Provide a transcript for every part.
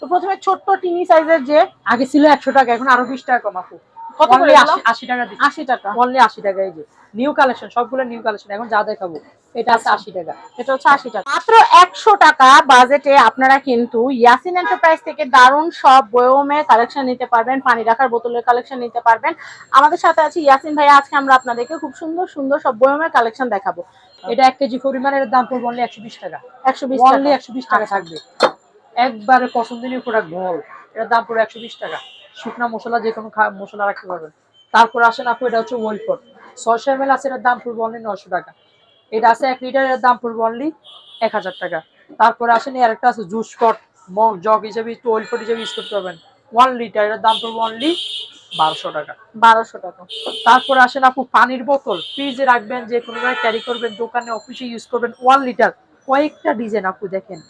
তো প্রথমে ছোট্ট টিনি সাইজের যে আগে ছিল একশো টাকা এখন আরও বিশ টাকা কম কত করে Only এগুলো? 80 আশি টাকা আশি টাকা? অনলি আশি টাকা এই যে নিউ কালেকশন সবগুলো নিউ কালেকশন এখন যা দেখাবো এটা আছে আশি টাকা এটা হচ্ছে আশি টাকা। মাত্র একশো টাকা বাজেটে আপনারা কিন্তু ইয়াসিন এন্টারপ্রাইজ থেকে দারুণ সব বয়মের কালেকশন নিতে পারবেন পানি রাখার বোতলের কালেকশন নিতে পারবেন। আমাদের সাথে আছে ইয়াসিন ভাই আজকে আমরা আপনাদেরকে খুব সুন্দর সুন্দর সব বয়মের কালেকশন দেখাবো। এটা এক কেজি পরিমাণের দাম পড়বে অনলি একশো বিশ টাকা। একশো বিশ অনলি একশো বিশ টাকা। থাকবে। একবারে পছন্দনীয় প্রোডাক্ট ঘল এটার দাম পড়বে একশো বিশ টাকা। শুকনা মশলা যে কোনো মশলা রাখতে পারবেন। তারপর আসেন আপু এটা হচ্ছে ওয়েলফোর ছয়শো এম এল আছে এটার দাম পড়বে অনলি নশো টাকা। এটা আছে এক লিটারের দাম পড়বে অনলি এক হাজার টাকা। তারপরে আসেন এর একটা আছে জুস কট মগ জগ হিসেবে ওয়েলফোর হিসেবে ইউজ করতে পারবেন। ওয়ান লিটার এটার দাম পড়বে অনলি বারোশো টাকা। বারোশো টাকা। তারপর আসেন আপু পানির বোতল। ফ্রিজে রাখবেন যে কোনো জায়গায় ক্যারি করবেন দোকানে অফিসে ইউজ করবেন। ওয়ান লিটার কয়েকটা ডিজাইন আপু দেখেন।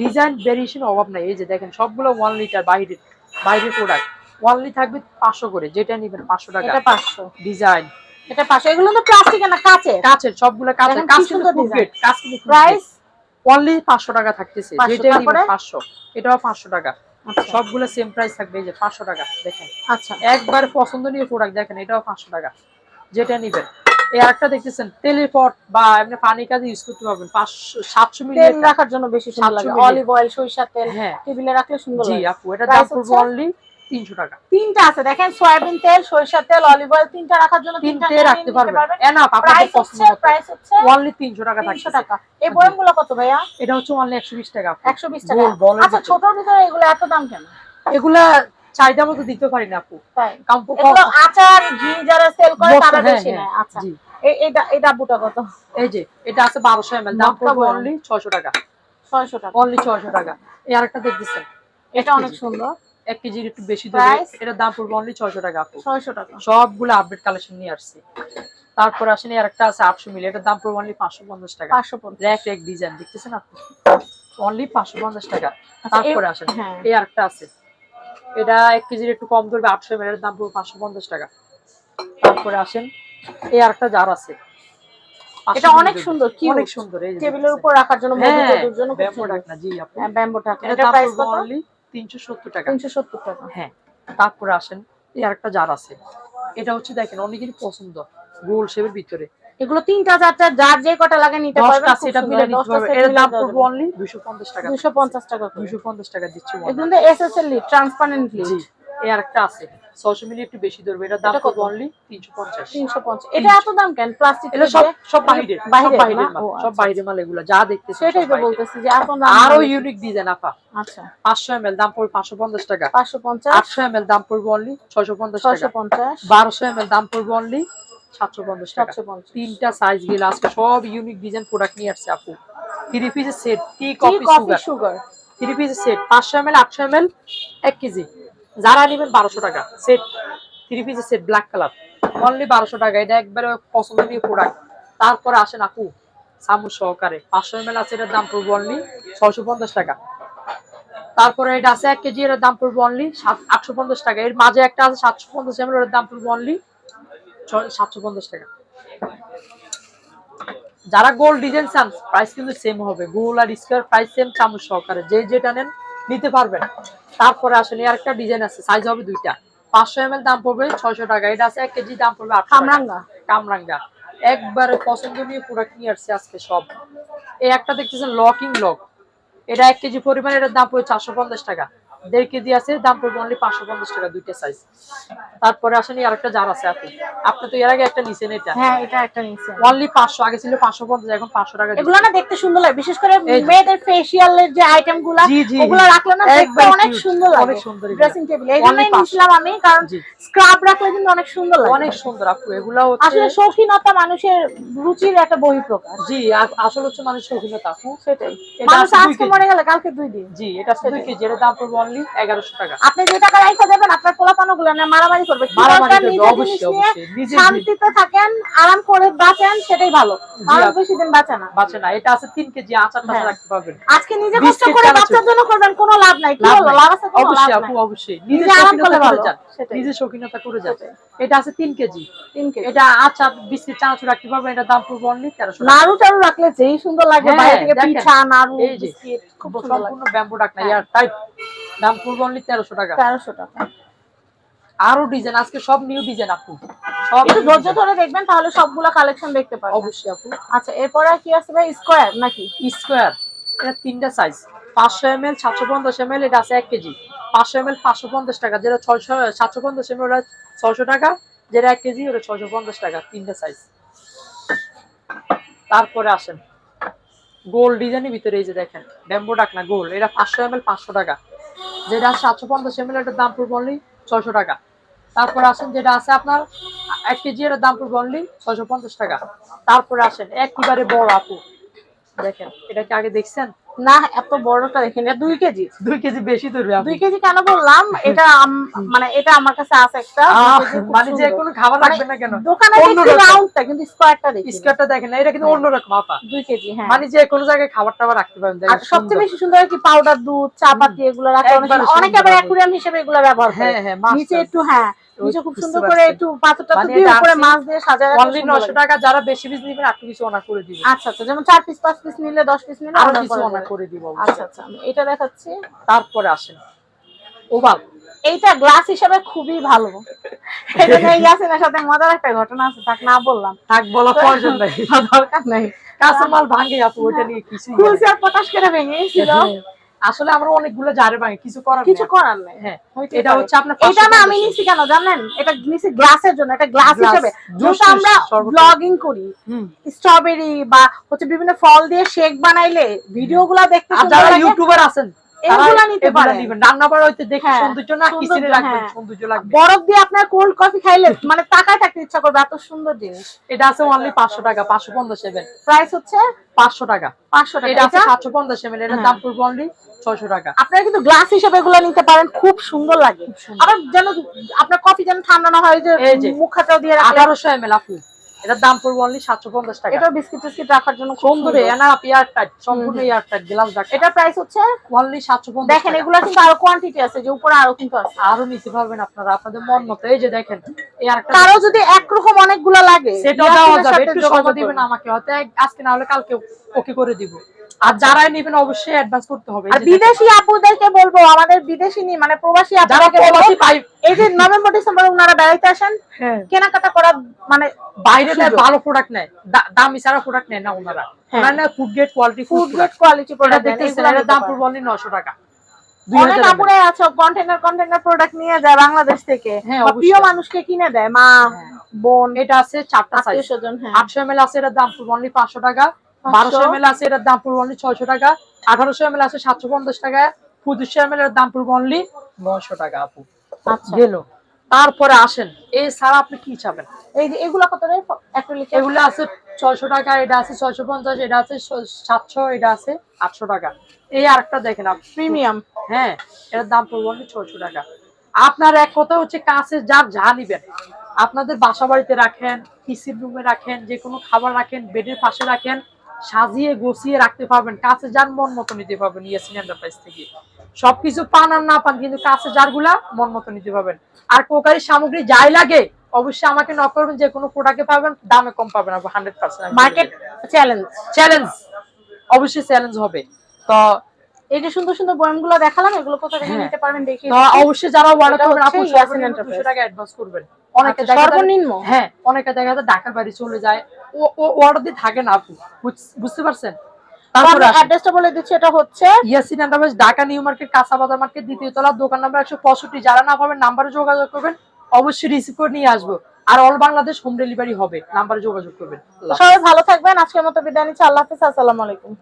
ডিজাইন ভেরিয়েশন অভাব নাই। এই যে দেখেন সবগুলো ওয়ান লিটার বাইরের বাইরের প্রোডাক্ট ওয়ানলি থাকবে পাঁচশো করে যেটা নিবেন পাঁচশো টাকা। এটা পাঁচশো। ডিজাইন এটা পাঁচশো। এগুলো তো প্লাস্টিক না কাঁচে কাছের সবগুলো কাছের দেখেন কাজ কি কিন্তু ফুড design। কিন্তু প্রাইস অনলি পাঁচশো টাকা থাকতেছে যেটা নিবেন পাঁচশো। এটাও পাঁচশো টাকা। আচ্ছা। সবগুলো সেম প্রাইস থাকবে এই যে পাঁচশো টাকা দেখেন। আচ্ছা। একবার পছন্দনীয় প্রোডাক্ট দেখেন এটাও পাঁচশো টাকা যেটা নিবেন। এই আরেকটা দেখতেছেন তেলের পট বা এমনি পানি কাজে ইউজ করতে পারবেন। মিলি তেল রাখার জন্য বেশি সুন্দর লাগে। অলিভ অয়েল সরিষার তেল হ্যাঁ। টেবিলে রাখলে সুন্দর জি আপু এটা দাম পড়বে অনলি টাকা। তিনটা আছে দেখেন সয়াবিন তেল তেল অলিভ অয়েল তিনটা রাখার জন্য তিনটা রাখতে পারবেন। এনাফ আপনাদের পছন্দ মতো। প্রাইস হচ্ছে অনলি তিনশো টাকা তিনশো থাকছে টাকা। এই বয়মগুলো কত ভাইয়া? এটা হচ্ছে অনলি একশো বিশ টাকা আপু। একশো বিশ টাকা। গোল, আচ্ছা। ছোটর ভিতরে এগুলো এত দাম কেন? এগুলা চাহিদা মতো দিতে পারি না আপু। আচার ঘি যারা সেল করে তারা হ্যাঁ, বেশি হ্যাঁ, নেয়। আচ্ছা। জি। এই- এই ডা- এই ডাব্বুটা কত? এই যে এটা আছে বারোশো এম দাম পড়বে অনলি ছয়শো টাকা। ছয়শো টাকা। অনলি ছয়শো টাকা। এই আরেকটা দেখতেছেন। এটা অনেক সুন্দর। এক কেজির একটু বেশি দেবে। Price? দাম পড়বে অনলি ছয়শো টাকা আপু। ছয়শো টাকা। সবগুলো আপডেট কালেকশন নিয়ে আসছি। তারপর আসেন আরেকটা আছে আটশো মিলি। এটার দাম পড়বে অনলি পাঁচশো পঞ্চাশ টাকা। পাঁচশো পঞ্চাশ। র্যাক র্যাক ডিজাইন দেখতেছেন আপনি? অনলি পাঁচশো পঞ্চাশ টাকা। তারপরে আসেন। হ্যাঁ। এই আরেকটা আছে। এটা এক কেজির একটু কম ধরবে আটশো এম দাম পড়বে পাঁচশো পঞ্চাশ টাকা। তারপরে আসেন এই আরেকটা জার আছে। এটা অনেক সুন্দর কি অনেক সুন্দর এই টেবিলের উপর রাখার জন্য মধুর জন্য ব্যাম্বো ঢাকনা, জি আপু। ব্যাম্বো টাকা এটা প্রাইস কত? অনলি তিনশো সত্তর টাকা। তিনশো সত্তর টাকা। হ্যাঁ তারপরে আসেন এই আরেকটা জার আছে। এটা হচ্ছে দেখেন অনেকেরই পছন্দ গোল শেপের ভিতরে। এগুলো তিনটা চারটা যার যে কটা লাগে নিতে পারবেন সেটা মিলে এর দাম পড়বে অনলি দুশো পঞ্চাশ টাকা দুশো পঞ্চাশ টাকা করে। দুশো পঞ্চাশ টাকা দিচ্ছি এগুলো এসএসএল ট্রান্সপারেন্টলি জি। এই আরেকটা আছে। ছশো মিলি একটু বেশি ধরবে। দাম এটা কত? কত অনলি তিনশো পঞ্চাশ। তিনশো পঞ্চাশ। এটা এত দাম কেন? প্লাস্টিক এটা সব সব বাহিরের। বাহিরের মাল। সব আচ্ছা। বাহিরের মাল এগুলো। যা দেখতেছি সেটাই তো বলতেছি যে এত দাম আরও ইউনিক ডিজাইন আপা। আচ্ছা। পাঁচশো এম দাম পড়বে পাঁচশো পঞ্চাশ টাকা। পাঁচশো পঞ্চাশ। আটশো এম দাম পড়বে অনলি ছয়শো পঞ্চাশ ছয়শো টাকা পঞ্চাশ। বারোশো এম দাম পড়বে অনলি সাতশো পঞ্চাশ টাকা। সাতশো পঞ্চাশ। তিনটা সাইজ গেলে আজকে সব ইউনিক ডিজাইন প্রোডাক্ট নিয়ে আসছে আপু। থ্রি পিসের set tea coffee sugar three পিসের সেট পাঁচশো এম এল আটশো এম এক কেজি। যারা নেবেন বারোশো টাকা। সেট থ্রি পিসের সেট ব্ল্যাক কালার অনলি বারোশো টাকা। এটা একবারে পছন্দনীয় প্রোডাক্ট তারপরে আসেন আপু সামুর সহকারে। পাঁচশো এম আছে এটার দাম পড়বে অনলি ছয়শো পঞ্চাশ টাকা। তারপরে এটা আছে এক কেজি এর দাম পড়বে অনলি আটশো পঞ্চাশ টাকা। এর মাঝে একটা আছে সাতশো পঞ্চাশ এম এর দাম পড়বে অনলি সাতশো পঞ্চাশ টাকা। যারা গোল ডিজাইন চান প্রাইস কিন্তু সেম হবে। গোল আর স্কোয়ার প্রাইস সেম চামচ সহকারে। যে যেটা নেন নিতে পারবেন। তারপরে আসলে আর একটা ডিজাইন আছে সাইজ হবে দুইটা। পাঁচশো এম দাম পড়বে ছয়শো টাকা। এটা আছে এক কেজি দাম পড়বে কামরাঙ্গা। কামরাঙ্গা। একবারে পছন্দনীয় প্রোডাক্ট নিয়ে আসছে আজকে সব। এই একটা দেখতেছেন লকিং লক এটা এক কেজি পরিমাণ এটার দাম পড়বে চারশো পঞ্চাশ টাকা। দেড় কেজি আছে দাম পড়বে অনলি পাঁচশো পঞ্চাশ টাকা দুইটা সাইজ তারপরে আসেন এই আরেকটা জার আছে আপনি আপনি তো এর আগে একটা নিছেন এটা। হ্যাঁ এটা একটা নিচে অনলি পাঁচশো আগে ছিল পাঁচশো পঞ্চাশ এখন পাঁচশো টাকা এগুলো না দেখতে সুন্দর লাগে বিশেষ করে। মেয়েদের যে আইটেমগুলা জি, জি, ওগুলো জি। রাখলে না দেখতে অনেক সুন্দর লাগে। অনেক সুন্দর ড্রেসিং টেবিল এই জন্যই নিছিলাম আমি কারণ স্ক্রাব রাখলে কিন্তু অনেক সুন্দর লাগে। অনেক সুন্দর আপু এগুলা আসলে শৌখিনতা মানুষের রুচির একটা বহিঃপ্রকাশ। জি আ- আসলে হচ্ছে মানুষ শৌখিনতা আপু। সেটাই। মানুষ আজকে। মরে গেলে কালকে দুই দিন। জি এটা দুই কেজি দাম পড়বে অনলি এগারোশো টাকা। আপনি যে টাকা রাইখা দেবেন আপনার পোলাপানগুলো না মারামারি করবে। মারামারি অবশ্যই, অবশ্যই। শান্তিতে থাকেন আরাম করে বাঁচেন সেটাই ভালো। মানুষ বেশি দিন বাঁচে না। বাঁচে না এটা আছে তিন কেজি আচার টাচা হ্যাঁ। রাখতে পারবেন। আজকে নিজে কষ্ট করে বাচ্চার জন্য করবেন কোনো লাভ নাই। কি হলো লাভ আছে কোনো লাভ নাই। আপু অবশ্যই। নিজে আরাম করলে করে ভালো। নিজে শৌখিনতা করে সেটাই। এটা আছে তিন কেজি। তিন কেজি। এটা আচার বিস্কিট চানাচুর রাখতে পারবেন। এটা দাম পড়বে অনলি তেরোশো টাকা। নাড়ু টাড়ু রাখলে যেই সুন্দর লাগে হ্যাঁ, বাইরে থেকে পিঠা নাড়ু বিস্কিট খুব সম্পূর্ণ ব্যাম্বু ডাক না। ইয়ার টাইট দাম পড়বে অনলি তেরোশো টাকা। তেরোশো টাকা। আরও ডিজাইন আজকে সব নিউ ডিজাইন আপু। সব ধৈর্য ধরে দেখবেন তাহলে সবগুলো কালেকশন দেখতে পারবেন। অবশ্যই আপু। আচ্ছা এরপরে আর কি আছে ভাই? স্কোয়ার নাকি? স্কোয়ার এটা তিনটা সাইজ পাঁচশো এম এল সাতশো পঞ্চাশ এম এল এটা আছে এক কেজি। পাঁচশো এম এল পাঁচশো পঞ্চাশ টাকা। যেটা ছয়শো সাতশো পঞ্চাশ এম এল ওটা ছয়শো টাকা। যেটা এক কেজি ওটা ছয়শো পঞ্চাশ টাকা। তিনটা সাইজ তারপরে আসেন। গোল ডিজাইনের ভিতরে এই যে দেখেন। ব্যাম্বো ডাক না গোল এটা পাঁচশো এম এল পাঁচশো টাকা। যেটা সাতশো পঞ্চাশ এম এটার দাম পড়বে অনলি ছয়শো টাকা। তারপরে আসেন যেটা আছে আপনার এক কেজি এর দাম পড়বে অনলি ছয়শো পঞ্চাশ টাকা। তারপরে আসেন একেবারে বড় আপু। দেখেন, এটা কি আগে দেখছেন? না এত বড়টা দেখেন এটা দুই কেজি। দুই কেজি বেশি ধরবে দুই কেজি কেন বললাম? এটা মানে এটা আমার কাছে আছে একটা। মানে যে কোনো খাবার মানে লাগবে না কেন? দোকানে। দেখছি রাউন্ডটা কিন্তু স্কোয়ারটা দেখি স্কার্টটা দেখেন এটা কিন্তু অন্যরকম আপা। দুই কেজি হ্যাঁ। মানে যে কোনো জায়গায় খাবার টাবার রাখতে পারেন আর সবচেয়ে বেশি সুন্দর কি পাউডার দুধ চা পাতি এগুলো রাখে অনেক আবার অ্যাকুরিয়াম হিসেবে এগুলো ব্যবহার করে। হ্যাঁ হ্যাঁ নিচে একটু হ্যাঁ। নিচে খুব বুঝতে সুন্দর করে একটু পাথরটা মানে দিয়ে উপরে মাছ দিয়ে সাজায় অনলি সুন্দর নশো লাগে। টাকা যারা বেশি পিস নিবেন একটু কিছু অনার করে দিবেন। আচ্ছা আচ্ছা যেমন চার পিস পাঁচ পিস নিলে দশ পিস নিলে আরও কিছু অনার করে দিব আচ্ছা আচ্ছা আমি এটা দেখাচ্ছি। তারপরে আসেন ওভাল। এইটা গ্লাস হিসেবে খুবই ভালো। এটা নিয়ে ইয়াসিনের সাথে মজার একটা ঘটনা আছে থাক না বললাম। থাক বলা প্রয়োজন নাই। দরকার নেই। কাঁচা মাল ভাঙে আপু ওইটা নিয়ে কিছু খুলছে আর পটাশ করে ভেঙে আসলে আমরা অনেকগুলো জারে ভাঙে কিছু করার কিছু করার নেই। হ্যাঁ এটা হচ্ছে আপনার এটা না আমি 550 নিছি কেন জানেন? এটা নিছি গ্লাসের জন্য এটা গ্লাস হিসেবে যেটা আমরা ব্লগিং করি। স্ট্রবেরি বা হচ্ছে বিভিন্ন ফল দিয়ে শেক বানাইলে ভিডিওগুলো দেখতে যারা ইউটিউবার আছেন তারা নিতে পারেন। রান্না করা হইতে দেখে হ্যাঁ, সৌন্দর্য না কিচেনে রাখবেন হ্যাঁ। সৌন্দর্য লাগবে। বরফ দিয়ে আপনার কোল্ড কফি খাইলে মানে তাকায় থাকতে ইচ্ছা করবে এত সুন্দর জিনিস। এটা আছে অনলি পাঁচশো টাকা এমএল প্রাইস হচ্ছে? পাঁচশো টাকা। পাঁচশো টাকা এটা আছে এমএল এটার হ্যাঁ। দাম পড়বে অনলি ছয়শো টাকা। আপনারা কিন্তু গ্লাস হিসেবে এগুলো নিতে পারেন খুব সুন্দর লাগে। আবার যেন আপনার কফি যেন ঠান্ডা না হয় যে মুখাটাও দিয়ে রাখলে। আঠারোশো এমএল আপু। এটার দাম পড়বে অনলি সাতশো পঞ্চাশ টাকা। এটা বিস্কিট টিস্কিট রাখার জন্য সুন্দর সুন্দর। এয়ার টাইট সম্পূর্ণ এয়ার টাইট গ্লাস রাখা এটা প্রাইস হচ্ছে অনলি সাতশো পঞ্চাশ দেখেন এগুলো কিন্তু আরও কোয়ান্টিটি আছে যে উপরে আরও কিন্তু আছে। আরও নিতে পারবেন আপনারা আপনাদের মন মতো। এই যে দেখেন কারও যদি একরকম অনেকগুলো লাগে দেওয়া যাবে একটু সময় দিবেন আমাকে হয়তো আজকে না হলে কালকে ওকে করে দিব। আর যারাই নেবেন অবশ্যই অ্যাডভান্স করতে হবে। আর বিদেশি আপুদেরকে বলব আমাদের বিদেশি নি মানে প্রবাসী যারা আপুদেরকে বলব প্রবাসী পাই এই যে নভেম্বর ডিসেম্বর ওনারা বেড়াইতে আসেন হ্যাঁ। কেনাকাটা করা মানে বাইরে নেয় ভালো প্রোডাক্ট নেয় দামি ছাড়া প্রোডাক্ট নেয় না ওনারা। হ্যাঁ। ওনারা নেয় food grade quality food grade quality product দেখতেছেন এর দাম পড়বে অনলি 900 টাকা। অনেক আপুরাই আছে কন্টেনার কন্টেনার প্রোডাক্ট নিয়ে যায় বাংলাদেশ থেকে। হ্যাঁ, প্রিয় মানুষকে কিনে দেয় মা হ্যাঁ। বোন এটা আছে চারটা সাইজ 800 ml আছে এটার দাম পড়বে অনলি 500 টাকা 1200 ml আছে এটার দাম পড়বে অনলি 600 টাকা। 1800 ml আছে 750 টাকা। 2500 ml এর দাম পড়বে অনলি 900 টাকা আপু। আচ্ছা। গেল। তারপরে আসেন এই ছাড়া আপনি কি চাবেন? এই যে এগুলো কত রে? অ্যাক্রিলিক এগুলো আছে ছয়শো টাকা এটা আছে ছয়শো পঞ্চাশ এটা আছে সাতশো এটা আছে আটশো টাকা। এই আরেকটা দেখেন আপনি। প্রিমিয়াম। হ্যাঁ দাম পড়বে অনলি ছয়শো টাকা। আপনার এক কথা হচ্ছে কাছে যার যা নিবেন। আপনাদের বাসা বাড়িতে রাখেন কিসির রুমে রাখেন যে কোনো খাবার রাখেন বেডের পাশে রাখেন সাজিয়ে গুছিয়ে রাখতে পারবেন। কাছে যার মন মতো নিতে পারবেন ইয়াসিন এন্টারপ্রাইজ থেকে। সবকিছু পান আর না পান কিন্তু কাছে যারগুলা মন মতো নিতে পারবেন। আর কোকারি সামগ্রী যাই লাগে অবশ্যই আমাকে নক করবেন যে কোনো প্রোডাক্টে পাবেন দামে কম পাবেন আপনি hundred percent market challenge challenge অবশ্যই চ্যালেঞ্জ হবে। তো এই যে সুন্দর সুন্দর বয়ামগুলো দেখালাম এগুলো কোথা থেকে হ্যাঁ। নিতে পারবেন দেখি অবশ্যই যারা অর্ডার করবেন আপনি ইয়াসিন সর্বনিম্ন Enterprise। 200 টাকা অ্যাডভান্স করবেন। অনেকে আচ্ছা, সর্বনিম্ন? হ্যাঁ অনেকে দেখা যায় ঢাকার বাইরে চলে যায়। ও ও অর্ডার দিয়ে থাকে না আপু বুঝ- বুঝতে পারছেন? তারপরে অ্যাড্রেসটা বলে দিচ্ছি এটা হচ্ছে Yasin enterprise Dhaka new market কাঁচা বাজার মার্কেট দ্বিতীয় তলা দোকান নাম্বার একশো পঁয়ষট্টি। যারা না পাবেন নাম্বারে যোগাযোগ করবেন। অবশ্যই রিসিভ করে নিয়ে আসব। আর অল বাংলাদেশ হোম ডেলিভারি হবে। নাম্বারে যোগাযোগ করবেন। সবাই ভালো থাকবেন। আজকের মতো বিদায় নিচ্ছি। আল্লাহ হাফিজ। আসসালামু আলাইকুম।